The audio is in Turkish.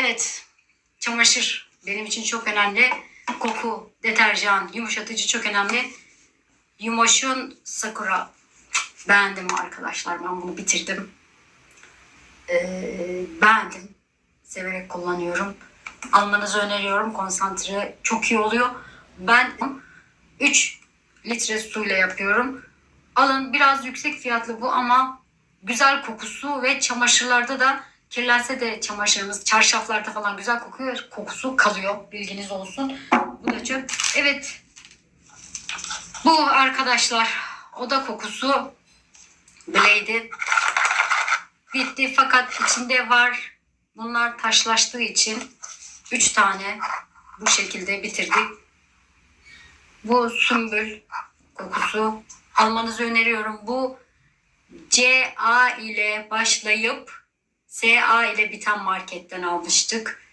Evet, çamaşır benim için çok önemli. Koku, deterjan, yumuşatıcı çok önemli. Yumoş'un Sakura. Beğendim arkadaşlar. Ben bunu bitirdim. Ee, beğendim. Severek kullanıyorum. Almanızı öneriyorum. Konsantre çok iyi oluyor. Ben 3 litre suyla yapıyorum. Alın biraz yüksek fiyatlı bu ama güzel kokusu ve çamaşırlarda da kirlense de çamaşırımız çarşaflarda falan güzel kokuyor. Kokusu kalıyor. Bilginiz olsun. Bu da çok. Evet. Bu arkadaşlar oda kokusu Blade'i bitti fakat içinde var. Bunlar taşlaştığı için 3 tane bu şekilde bitirdik. Bu sümbül kokusu almanızı öneriyorum. Bu CA ile başlayıp SA ile biten marketten almıştık.